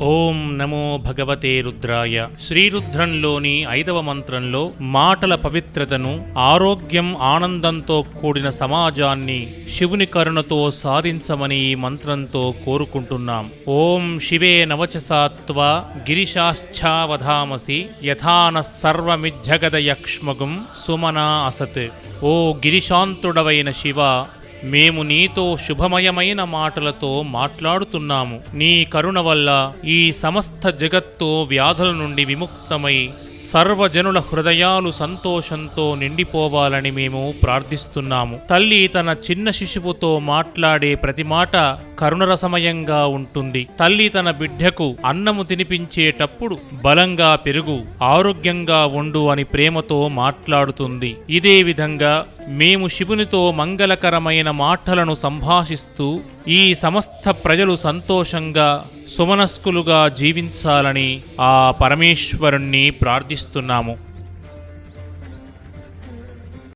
ఓం నమో భగవతే రుద్రాయ. శ్రీరుద్రంలోని ఐదవ మంత్రంలో మాటల పవిత్రతను ఆరోగ్యం ఆనందంతో కూడిన సమాజాన్ని శివుని కరుణతో సాధించమని ఈ మంత్రంతో కోరుకుంటున్నాం. ఓం శివే నవచసాత్వ గిరిశాశ్చావధామసి యథాన సర్వమిజ్జగదయక్ష్మగుం సుమనా అసత్. ఓ గిరిశాంతుడవైన శివ మేము నీతో శుభమయమైన మాటలతో మాట్లాడుతున్నాము. నీ కరుణ వల్ల ఈ సమస్త జగత్తు వ్యాధుల నుండి విముక్తమై సర్వజనుల హృదయాలు సంతోషంతో నిండిపోవాలని మేము ప్రార్థిస్తున్నాము. తల్లి తన చిన్న శిశువుతో మాట్లాడే ప్రతి మాట కరుణరసమయంగా ఉంటుంది. తల్లి తన బిడ్డకు అన్నము తినిపించేటప్పుడు బలంగా పెరుగు ఆరోగ్యంగా ఉండు అని ప్రేమతో మాట్లాడుతుంది. ఇదే విధంగా మేము శివునితో మంగళకరమైన మాటలను సంభాషిస్తూ ఈ సమస్త ప్రజలు సంతోషంగా సుమనస్కులుగా జీవించాలని ఆ పరమేశ్వరుణ్ణి ప్రార్థి ప్రార్థిస్తున్నాము.